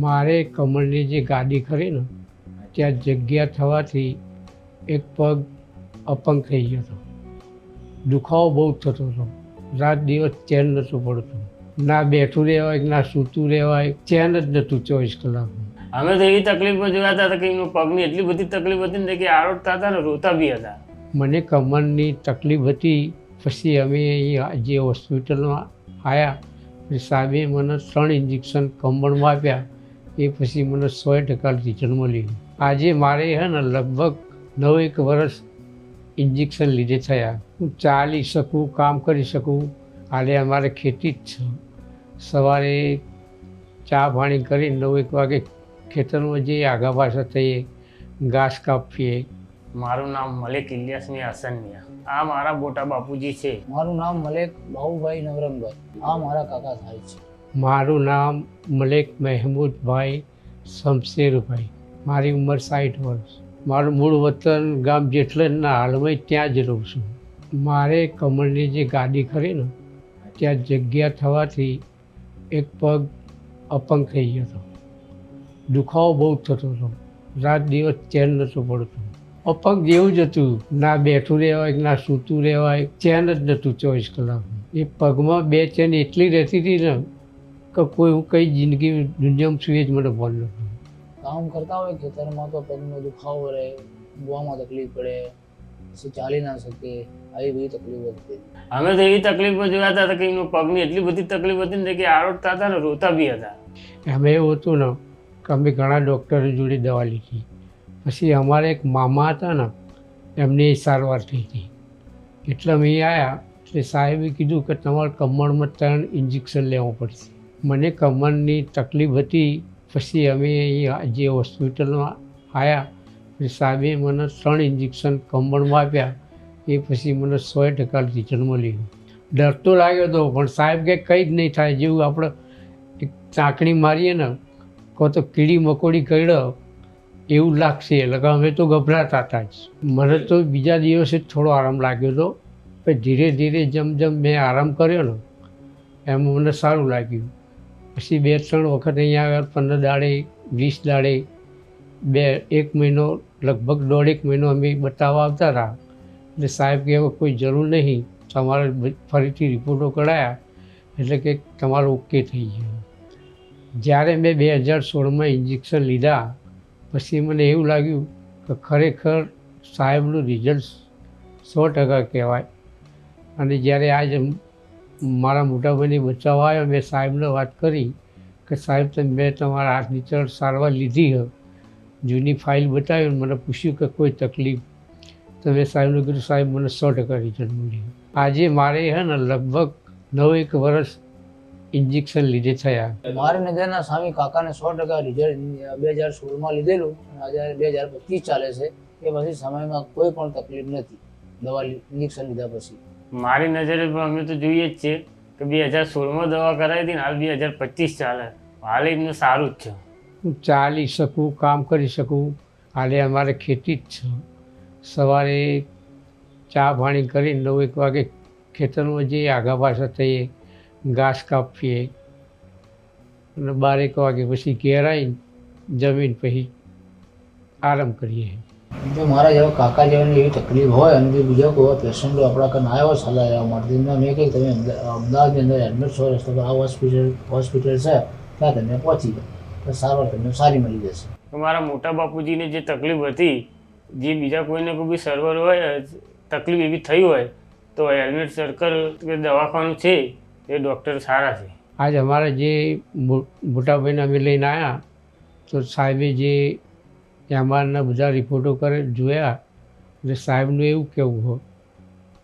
મારે કમળની જે ગાડી ખરી ને ત્યાં જગ્યા થવાથી એક પગ અપંગ થઈ ગયો હતો. દુખાવો બહુ થતો હતો. રાત દિવસ ચેન નહોતું પડતું. ના બેઠું રહેવાય ના સૂતું રહેવાય ચેન જ નહોતું ચોવીસ કલાકનું. અમે તો એવી તકલીફમાં જોયા હતા કે એમનું પગની એટલી બધી તકલીફ હતી ને કે આરોટતા હતા ને રોતા બી હતા. મને કમરની તકલીફ હતી. પછી અમે અહીં જે હોસ્પિટલમાં આવ્યા સાહેબે મને ત્રણ ઇન્જેક્શન કમરમાં આપ્યા. એ પછી મને સો ટકા જન્મ લીધો. આજે મારે હે ને લગભગ નવ એક વર્ષ ઇન્જેક્શન લીધે થયા. હું ચાલી શકું કામ કરી શકું. હાલે અમારે ખેતી જ છે. સવારે ચા પાણી કરી નવ એક વાગે ખેતરમાં જઈએ આગા પાછા થઈએ ઘાસ કાપીએ. મારું નામ મલેક ઇલિયાસમી હસનિયા આ મારા મોટા બાપુજી છે. મારું નામ મલેક બાહુભાઈ નવરંગભાઈ આ મારા કાકા થાય છે. મારું નામ મલેક મહેમૂદભાઈ શમશેરભાઈ મારી ઉંમર સાઠ વર્ષ. મારું મૂળ વતન ગામ જેઠલના હાલમાં ત્યાં જ રહું છું. મારે કમળની જે ગાડી ખરી ને, ત્યાં જગ્યા થવાથી એક પગ અપંગ થઈ ગયો હતો. દુખાવો બહુ થતો હતો. રાત દિવસ ચેન નહોતું પડતું. અપંગ જેવું જ હતું. ના બેઠું રહેવાય, ના સૂતું રહેવાય, ચેન જ નહોતું ચોવીસ કલાક એ પગમાં બે ચેન એટલી રહેતી હતી ને કે કોઈ હું કઈ જિંદગી દુનિયામાં સુઈ જ મને ફોન નથી. કામ કરતા હોય ખેતરમાં તો પગનો દુખાવો રહે ગોવામાં તકલીફ પડે પછી ચાલી ના શકે આવી બધી તકલીફો હતી અમે તો એવી તકલીફો જોયા હતા કે એમનું પગની એટલી બધી તકલીફ હતી ને કે આરોટતા હતા ને રોતા બી હતા. અમે એવું હતું ને કે અમે ઘણા ડૉક્ટરો જોડે દવા લીધી. પછી અમારે એક મામા હતા ને એમની સારવાર થઈ હતી. એટલે અમે આવ્યા એટલે સાહેબે કીધું કે તમારે કમરમાં ત્રણ ઇન્જેક્શન લેવું પડશે. મને કમરની તકલીફ હતી. પછી અમે અહીં જે હોસ્પિટલમાં આવ્યા સાહેબે મને ત્રણ ઇન્જેક્શન કમરમાં આપ્યા. એ પછી મને સો ટકા રિઝલ્ટ મળ્યું. ડર તો લાગ્યો હતો પણ સાહેબ કે કંઈ જ નહીં થાય. જેવું આપણે એક ચાંકણી મારીએ ને કહો તો કીડી મકોડી કરડો, એવું લાગશે. એટલે કે અમે તો ગભરાતા હતા જ. મને તો બીજા દિવસે જ થોડો આરામ લાગ્યો હતો પણ ધીરે ધીરે જેમ જેમ મેં આરામ કર્યો ને, એમ મને સારું લાગ્યું. પછી બે ત્રણ વખત અહીંયા આવ્યા, પંદર દાડે, વીસ દાડે, બે, એક મહિનો, લગભગ દોઢેક મહિનો અમે બતાવવા આવતા હતા એટલે સાહેબ કે હવે કોઈ જરૂર નહીં, તમારે ફરીથી રિપોર્ટો કઢાયા, એટલે કે તમારું ઓકે થઈ ગયું. જ્યારે મેં બે હજાર સોળમાં ઇન્જેક્શન લીધા, પછી મને એવું લાગ્યું કે ખરેખર સાહેબનું રિઝલ્ટ સો ટકા કહેવાય. અને જ્યારે આજ મારા મોટાભાઈને બચાવવા આવ્યો. મેં સાહેબને વાત કરી કે, સાહેબ, તમે મેં તમારા હાથ નીચળ સારવાર લીધી જૂની ફાઇલ બતાવી મને પૂછ્યું કે કોઈ તકલીફ? તો મેં સાહેબને કીધું, સાહેબ, મને સો ટકા રિટર્ન મળ્યું. આજે મારે હે ને લગભગ નવ એક વર્ષ ઇન્જેક્શન લીધે થયા. મારી નજરના સ્વામી કાકાને સો ટકા રિઝલ્ટ બે હજાર સોળમાં લીધેલું આજે બે હજાર પચીસ ચાલે છે. એ પછી સમયમાં કોઈ પણ તકલીફ નથી. દવા ઇન્જેક્શન લીધા પછી. મારી નજરે પણ અમે તો જોઈએ જ છીએ કે બે હજાર સોળમાં દવા કરાવી હતી ને હાલ બે હજાર પચીસ ચાલે. હાલ એમનું સારું જ છે. હું ચાલી શકું, કામ કરી શકું. હાલે અમારે ખેતી જ છે. સવારે ચા પાણી કરી નવ એક વાગે ખેતરમાં જઈએ, આગા પાછા થઈએ, ઘાસ કાપીએ. અને બારેક વાગે પછી ઘેર જમીન પછી આરામ કરીએ. જો મારા જેવા કાકા જેવાની એવી તકલીફ હોય અને જે બીજા કોઈ પેશન્ટો આપણા કાન આવ્યો સલાહ લેવા માટે તેમને મેં કહ્યું તમે અમદાવાદની અંદર એડમિટ છો રસ્તો તો આ હોસ્પિટલ હોસ્પિટલ છે ત્યાં તમે પહોંચી જાઓ. તો સારવાર તમને સારી મળી જશે. મારા મોટા બાપુજીને જે તકલીફ હતી જે બીજા કોઈને કોઈ બી સર્વર હોય તકલીફ એવી થઈ હોય તો હેલ્મેટ સર્કલ કે દવાખાનું છે એ ડૉક્ટર સારા છે. આજ અમારા જે મો- મોટાભાઈને અમે લઈને આવ્યા તો સાહેબે જે એમઆરના બધા રિપોર્ટો કરે જોયા. એટલે સાહેબનું એવું કહેવું હોય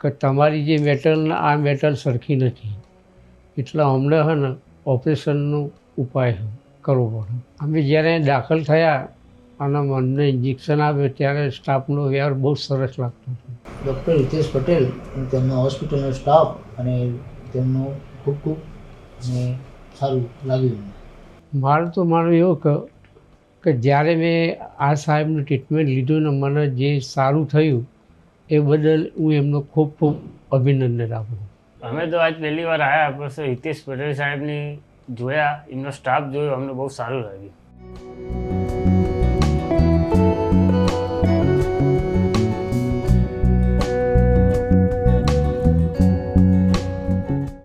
કે તમારી જે મેટલ આ મેટલ સરખી નથી. એટલે અમને હે ને ઓપરેશનનો ઉપાય કરવો પડે. અમે જ્યારે દાખલ થયા અને મનને ઇન્જેક્શન આપ્યો ત્યારે સ્ટાફનો વ્યવહાર બહુ સરસ લાગતો હતો. ડૉક્ટર હિતેશ પટેલ અને તેમના હોસ્પિટલનો સ્ટાફ અને તેમનું ખૂબ ખૂબ સારું લાગ્યું મારું તો માનું એવું કે કે જ્યારે મેં આ સાહેબનું ટ્રીટમેન્ટ લીધું ને મને જે સારું થયું, એ બદલ હું એમનો ખૂબ ખૂબ અભિનંદન આપું અમે તો આજ પહેલી વાર આવ્યા બસ હિતેશ પટેલ સાહેબની જોયા, એમનો સ્ટાફ જોયો, અમને બહુ સારું લાગ્યું.